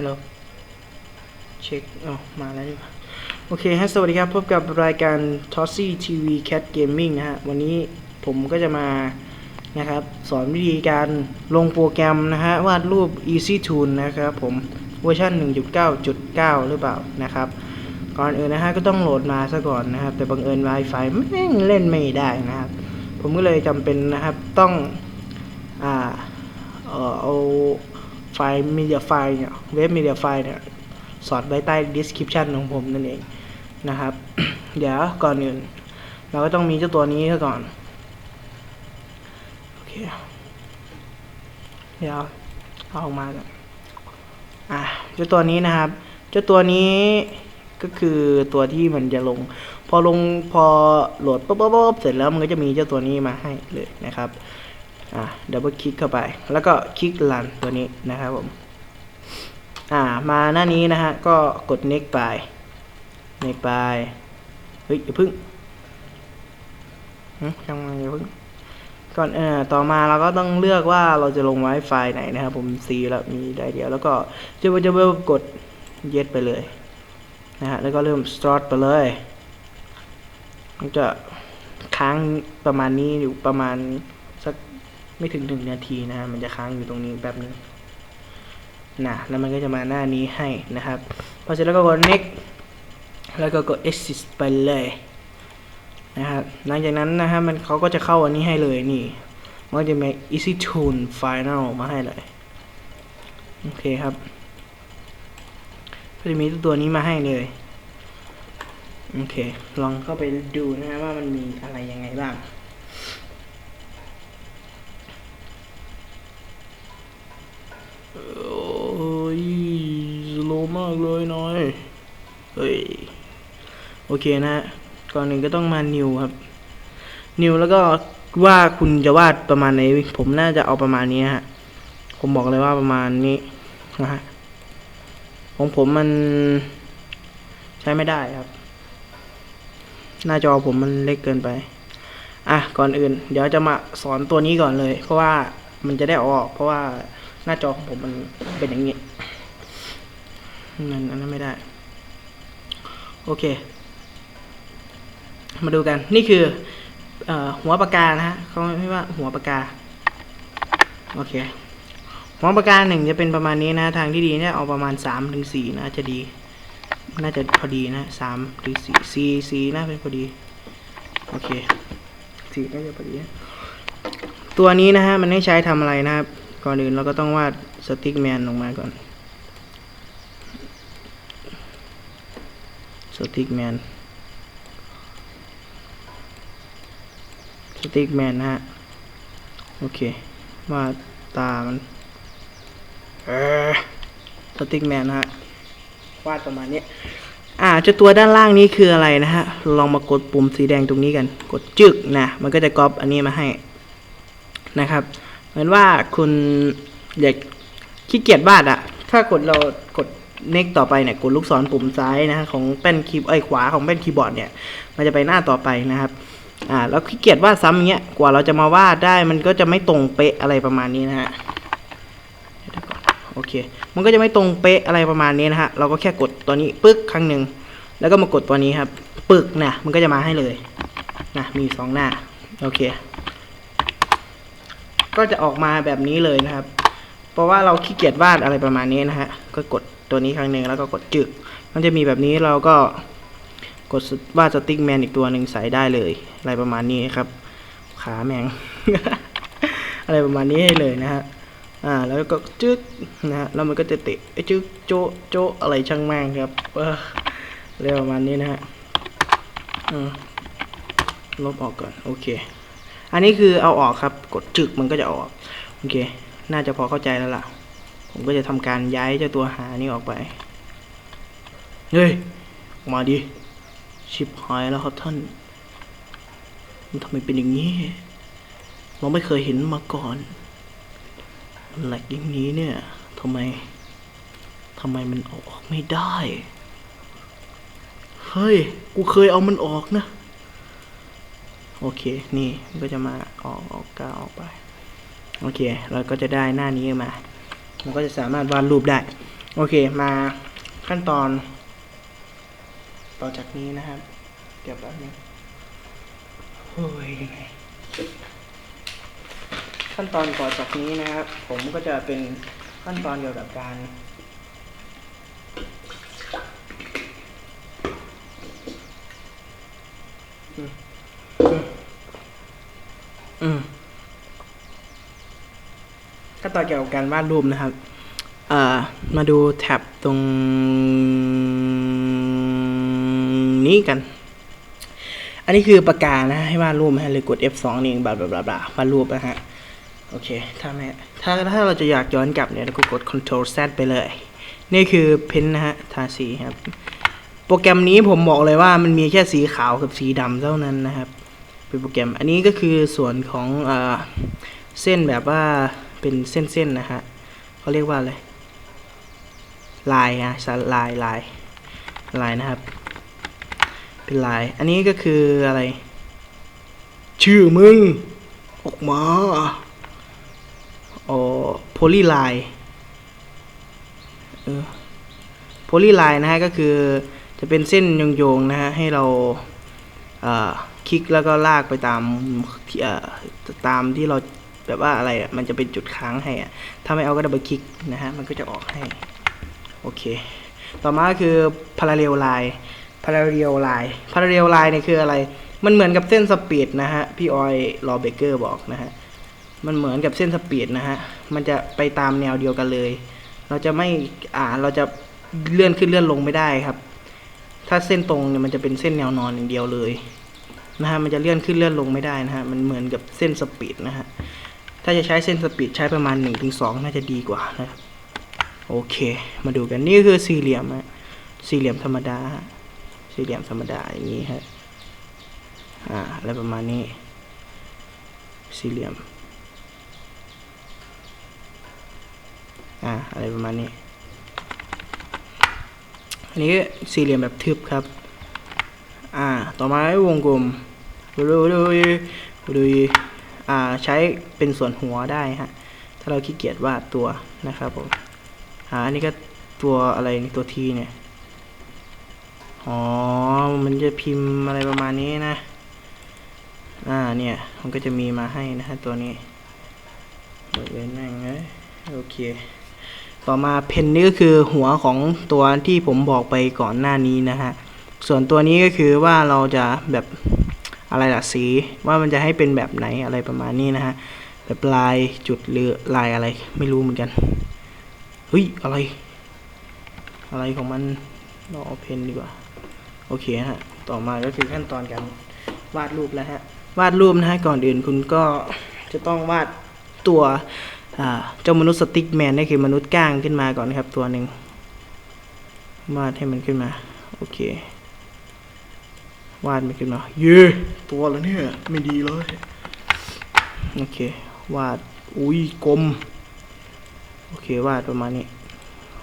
ฮัลโหลเช็คอ๋อมาแล้วนี่หว่าโอเคฮะสวัสดีครับ พบกับรายการ t o s s y TV Cat Gaming นะฮะ วันนี้ผมก็จะมานะครับ สอนวิธีการลงโปรแกรมนะฮะ วาดรูป Easy Tune นะครับผมเวอร์ชัน1.9.9 หรือเปล่านะครับ ก่อนอื่นนะฮะ ก็ต้องโหลดมาซะก่อนนะครับ แต่บังเอิญ Wi-Fi แม่งเล่นไม่ได้นะครับ ผมก็เลยจำเป็นนะครับต้องอ่าเออเอา ไฟล์ media file เนี่ย เว็บ media file เนี่ย สอดไว้ใต้ description ของผมนั่นเองนะครับ เดี๋ยวก่อนอื่น เราก็ต้องมีเจ้าตัวนี้ซะก่อน โอเค เดี๋ยวเอาออกมาก่อนอะเจ้าตัวนี้นะครับ เจ้าตัวนี้ก็คือตัวที่มันจะลง พอลงพอโหลดปุ๊บปุ๊บปุ๊บเสร็จแล้วมันก็จะมีเจ้าตัวนี้มาให้เลยนะครับ อะดับเบิลคลิกเข้าไป แล้วก็คลิกลันตัวนี้นะครับผมอ่ามาหน้านี้นะฮะก็กด next ไป next ไปเฮ้ยอย่าพึ่งยังไงอย่าพึ่งก่อนเอ่อต่อมาเราก็ต้องเลือกว่าเราจะลงไว้ไฟล์ไหนนะครับผม C แล้วมีได้เดียวแล้วก็จะจะเริ่มกด yes ไปเลยนะฮะแล้วก็เริ่ม start ไปเลยมันจะค้างประมาณนี้อยู่ประมาณ ไม่ถึงหนึ่งนาทีนะฮะมันจะค้างอยู่ตรงนี้แป๊บนึงนะแล้วมันก็จะมาหน้านี้ให้นะครับพอเสร็จแล้วก็กด next แล้วก็กด exit ไปเลยนะครับหลังจากนั้นนะฮะมันเขาก็จะเข้าอันนี้ให้เลยนี่มันจะมี easy tune final มาให้เลยโอเคครับก็จะมีตัวนี้มาให้เลยโอเค ลองเข้าไปดูนะฮะว่ามันมีอะไรยังไงบ้าง เฮ้ย โอเคนะก่อนหนึ่งก็ต้องมานิวครับ นิวแล้วก็ว่าคุณจะวาดประมาณไหน ผมน่าจะเอาประมาณนี้ฮะ ผมบอกเลยว่าประมาณนี้นะฮะ ของผมมันใช้ไม่ได้ครับ หน้าจอผมมันเล็กเกินไป อะ ก่อนอื่น เดี๋ยวจะมาสอนตัวนี้ก่อนเลย เพราะว่ามันจะได้อออกเพราะว่าหน้าจอของผมมันเป็นอย่างนี้นั่นอันนั้นไม่ได้ โอเค มาดูกันนี่คืออหัวปากกานะฮะเขาไม่ว่าหัวปากกา โอเค หัวปากกาหนึ่งจะเป็นประมาณนี้นะ ทางที่ดีเนี่ยเอาประมาณสามถึงสี่นะจะดี น่าจะพอดีนะสามถึงสี่สี่สี่น่าเป็นพอดี โอเคสี่น่าจะพอดี ตัวนี้นะฮะมันให้ใช้ทำอะไรนะครับ ก่อนอื่นเราก็ต้องวาดสติ๊กแมนลงมาก่อน สติ๊กแมนสติ๊กแมนนะฮะ โอเควาดตามันเออสติ๊กแมนนะฮะ วาดประมาณนี้ อ่าจ้าตัวด้านล่างนี้คืออะไรนะฮะ ลองมากดปุ่มสีแดงตรงนี้กัน กดจึกนะ มันก็จะก๊อปอันนี้มาให้นะครับ เหมือนว่าคุณอยากขี้เกียจวาดอะถ้ากดเรากด เน็กต่อไปเนี่ยกดลูกศรปุ่มซ้ายนะฮะของแป้นคีย์ไอ้ขวาของแป้นคีย์บอร์ดเนี่ยมันจะไปหน้าต่อไปนะครับอ่าแล้วขี้เกียจวาดซ้ำเงี้ยกว่าเราจะมาวาดได้มันก็จะไม่ตรงเป๊ะอะไรประมาณนี้นะฮะโอเค มันก็จะไม่ตรงเป๊ะอะไรประมาณนี้นะฮะ เราก็แค่กดตัวนี้ปึ๊กครั้งหนึ่ง แล้วก็มากดตัวนี้ครับ ปึกนะ มันก็จะมาให้เลย นะ มีสองหน้า โอเค ก็จะออกมาแบบนี้เลยนะครับ เพราะว่าเราขี้เกียจวาดอะไรประมาณนี้นะฮะ ก็กด ตัวนี้ครั้งหนึ่งแล้วก็กดจึก มันจะมีแบบนี้เราก็กดวาดสติ๊กแมนอีกตัวหนึ่งใส่ได้เลย อะไรประมาณนี้ครับ ขาแมง อะไรประมาณนี้ให้เลยนะฮะอ่าแล้วก็จึ๊กนะฮะแล้วมันก็จะเตะไอ้จึ๊กโจะโจะอะไรช่างแม่งครับเออเรียกประมาณนี้นะฮะลบออกก่อนโอเค อันนี้คือเอาออกครับ กดจึกมันก็จะออก โอเค น่าจะพอเข้าใจแล้วล่ะ ผมก็จะทำการย้ายเจ้าตัวหานี่ออกไป เฮ้ย ออกมาดิ ชิบหายแล้วครับท่าน มันทำไมเป็นอย่างนี้ เราไม่เคยเห็นมาก่อนแหลกอย่างนี้เนี่ยทำไมทำไมมันอออกไม่ได้ เฮ้ย กูเคยเอามันออกนะ โอเค นี่มันก็จะมาออกออกก้าวออกไป โอเค เราก็จะได้หน้านี้มา มันก็จะสามารถวาดรูปได้ โอเคมาขั้นตอน ต่อจากนี้นะครับ เดี๋ยวแป๊บนึงโอ้ยยังไงขั้นตอนต่อจากนี้นะครับ ผมก็จะเป็นขั้นตอนเกี่ยวกับการอืมอืมอืม ขั้นตอนเกี่ยวกับการวาดรูปนะครับมาดูแท็บตรงนี้กัน อันนี้คือปากกานะให้วาดรูปนะฮะหรือกด F2 นี่งบลาบลาบลาบลาวาดรูปนะฮะโอเค ถ้าไม่ถ้าถ้าเราจะอยากย้อนกลับเนี่ยเราก็กด Ctrl Z ไปเลย นี่คือเพ้นนะฮะ ทาสีครับ โปรแกรมนี้ผมบอกเลยว่ามันมีแค่สีขาวกับสีดำเท่านั้นนะครับ เป็นโปรแกรม อันนี้ก็คือส่วนของอเส้นแบบว่า เป็นเส้นๆนะฮะเขาเรียกว่าอะไรลายนะสลายลายลายนะครับ เป็นลาย อันนี้ก็คืออะไร ชื่อมึง ออกมาอ๋อโพลีไลน์เออโพลีไลน์นะฮะก็คือจะเป็นเส้นโยงๆนะฮะให้เราเอ่อคลิกแล้วก็ลากไปตามที่เอ่อตามที่เรา แบบว่าอะไรอะมันจะเป็นจุดค้างให้อะถ้าไม่เอาก็ดับเบิลคลิกนะฮะมันก็จะออกให้โอเค ต่อมาคือ parallel line parallel line parallel line เนี่ยคืออะไร มันเหมือนกับเส้นสปีดนะฮะพี่ออยลอเบเกอร์บอกนะฮะมันเหมือนกับเส้นสปีดนะฮะมันจะไปตามแนวเดียวกันเลย เราจะไม่อ่าเราจะเลื่อนขึ้นเลื่อนลงไม่ได้ครับ ถ้าเส้นตรงเนี่ยมันจะเป็นเส้นแนวนอนอย่างเดียวเลยนะฮะมันจะเลื่อนขึ้นเลื่อนลงไม่ได้นะฮะมันเหมือนกับเส้นสปีดนะฮะ ถ้าจะใช้เส้นสปีดใช้ประมาณ 1-2 น่าจะดีกว่านะครับโอเค มาดูกันนี่คือสี่เหลี่ยมฮะสี่เหลี่ยมธรรมดา สี่เหลี่ยมธรรมดาอย่างนี้ฮะอ่าอะไรประมาณนี้ สี่เหลี่ยมอ่าอะไรประมาณนี้อันนี้สี่เหลี่ยมแบบทึบครับอ่าต่อมาวงกลมดูดูดูดูอ่า ใช้เป็นส่วนหัวได้ฮะ ถ้าเราขี้เกียจวาดตัวนะครับผมอ่าอันนี้ก็ตัวอะไรนี่ตัวทีเนี่ย อ๋อ มันจะพิมพ์อะไรประมาณนี้นะ อ่า เนี่ย มันก็จะมีมาให้นะฮะตัวนี้เดี๋ยวนแม่งเลยโอเค ต่อมาเพนนี่ก็คือหัวของตัวที่ผมบอกไปก่อนหน้านี้นะฮะ ส่วนตัวนี้ก็คือว่าเราจะแบบ อะไรล่ะสีว่ามันจะให้เป็นแบบไหนอะไรประมาณนี้นะฮะแบบลายจุดหรือลายอะไรไม่รู้เหมือนกันเฮ้ยอะไร อะไรของมันเราเอาเพนดีกว่าโอเคฮะต่อมาก็คือขั้นตอนการวาดรูปแล้วฮะวาดรูปนะฮะก่อนอื่นคุณก็จะต้องวาดตัวเจ้ามนุษย์สติ๊กแมนนี่คือมนุษย์ก้างขึ้นมาก่อนครับตัวหนึ่งวาดให้มันขึ้นมา โอเค วาดมันขึ้นมาเย้ตัวแล้วเนี่ย ไม่ดีเลย โอเค วาด อุ้ยกลม โอเค วาดประมาณนี้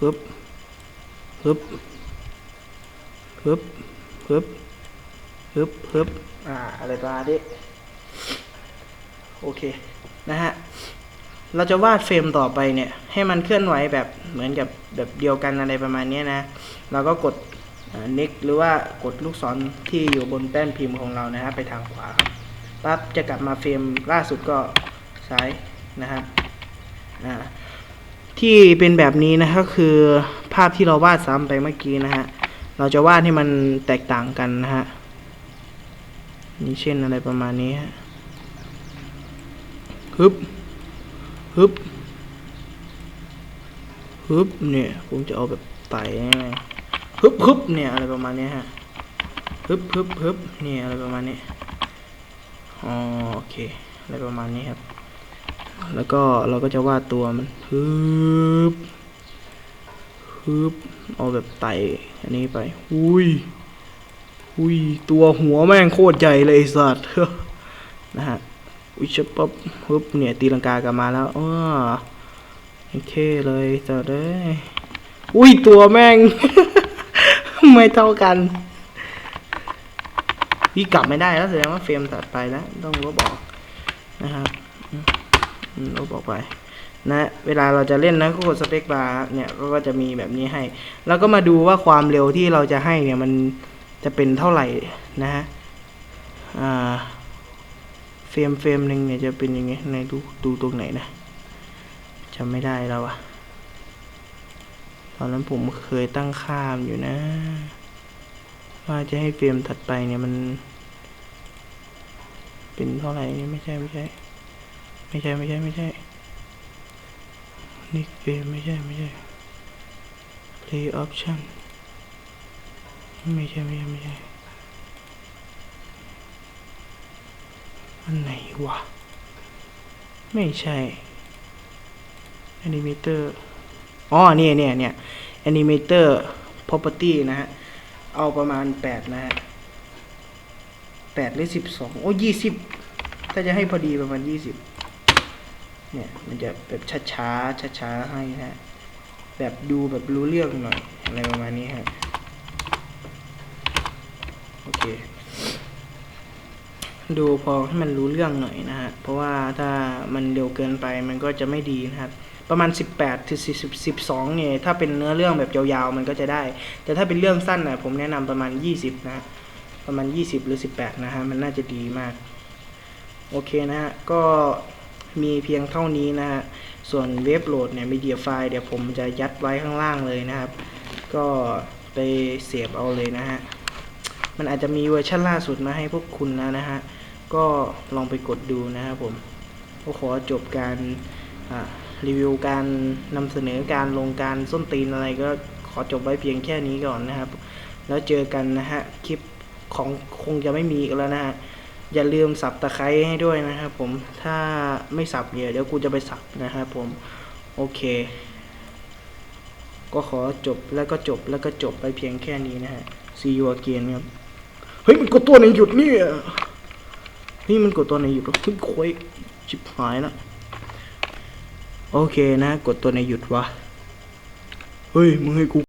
ฮึบฮึบฮึบฮึบฮึบฮึบอ่า อะไรประมาณนี้โอเค นะฮะ เราจะวาดเฟรมต่อไปเนี่ย ให้มันเคลื่อนไหวแบบเหมือนกับแบบเดียวกันอะไรประมาณนี้นะ เราก็กด น็กหรือว่ากดลูกศรที่อยู่บนแป้นพิมพ์ของเรานะฮะไปทางขวาครับปั๊บจะกลับมาเฟรมล่าสุดก็ซ้ายนะครับที่เป็นแบบนี้นะก็คือภาพที่เราวาดซ้ำไปเมื่อกี้นะฮะเราจะวาดให้มันแตกต่างกันนะฮะนี่เช่นอะไรประมาณนี้ฮะฮึบฮึบฮึบเนี่ยผมจะเอาแบบไต่ ฮึบฮึบเนี่ยอะไรประมาณนี้ฮะฮึบฮึบฮึบเนี่ยอะไรประมาณนี้อ๋อโอเคอะไรประมาณนี้ครับ แล้วก็เราก็จะวาดตัวมันฮึบฮึบเอาแบบไต่อันนี้ไปอุ้ยอุ้ยตัวหัวแม่งโคตรใหญ่เลยสัตว์นะฮะอุ้ยชับปั๊บฮึบเนี่ยตีลังกากลับมาแล้วอ้อโอเคเลยสัตว์เอ้อุ้ยตัวแม่ง ไม่เท่ากัน พี่กลับไม่ได้แล้วแสดงว่าเฟรมตัดไปแล้ว ต้องลบออกนะครับลบออกไปนะเวลาเราจะเล่นนะก็กดสเปคบาร์เนี่ยก็จะมีแบบนี้ให้ แล้วก็มาดูว่าความเร็วที่เราจะให้เนี่ยมันจะเป็นเท่าไหร่นะฮะเฟรมเฟรมหนึ่งเนี่ยจะเป็นยังไงในดูดูตรงไหนนะจำไม่ได้แล้วอะ ตอนนั้นผมเคยตั้งค่ามอยู่นะ ว่าจะให้เฟรมถัดไปเนี่ยมัน เป็นเท่าไหร่เนี่ยไม่ใช่ไม่ใช่ ไม่ใช่ไม่ใช่ไม่ใช่ นี่เกมไม่ใช่ไม่ใช่ play option ไม่ใช่ไม่ใช่ไม่ใช่อันไหนวะ ไม่ใช่ animator อ๋อเนี่ยเนี่ยเนี่ย animator property นะฮะ เอาประมาณ 8 นะฮะ8หรือ12โอ้ยี่สิบถ้าจะให้พอดีประมาณ20เนี่ยมันจะแบบช้าๆช้าๆให้นะฮะ แบบดูแบบรู้เรื่องหน่อย อะไรประมาณนี้ฮะ โอเค ดูพอให้มันรู้เรื่องหน่อยนะฮะ เพราะว่าถ้ามันเร็วเกินไปมันก็จะไม่ดีนะครับ ประมาณ 18ถึง12เนี่ยถ้าเป็นเนื้อเรื่องแบบยาวๆมันก็จะได้ แต่ถ้าเป็นเรื่องสั้นนะผมแนะนำประมาณ 20 นะ ประมาณ 20 หรือ 18 นะฮะ มันน่าจะดีมาก โอเคนะฮะ ก็มีเพียงเท่านี้นะฮะ ส่วนเว็บโหลดเนี่ยมีเดียไฟล์เดี๋ยวผมจะยัดไว้ข้างล่างเลยนะครับ ก็ไปเสียบเอาเลยนะฮะ มันอาจจะมีเวอร์ชันล่าสุดมาให้พวกคุณนะนะฮะ ก็ลองไปกดดูนะครับผมก็ขอจบการรีวิวการนำเสนอการลงการส้นตีนอะไรก็ขอจบไว้เพียงแค่นี้ก่อนนะครับ แล้วเจอกันนะฮะ คลิปของคงจะไม่มีอีกแล้วนะฮะ อย่าลืมสับตะไคร้ให้ด้วยนะครับผม ถ้าไม่สับเดี๋ยวเดี๋ยวกูจะไปสับนะครับผม โอเค ก็ขอจบแล้วก็จบแล้วก็จบไปเพียงแค่นี้นะฮะ see you again ครับ เฮ้ยมันกดตัวไหนหยุดเนี่ยนี่มันกดตัวไหนหยุดวะเฮ้ยควยชิบหายนะโอเคนะ กดตัวไหนหยุดวะเฮ้ยมึงให้กู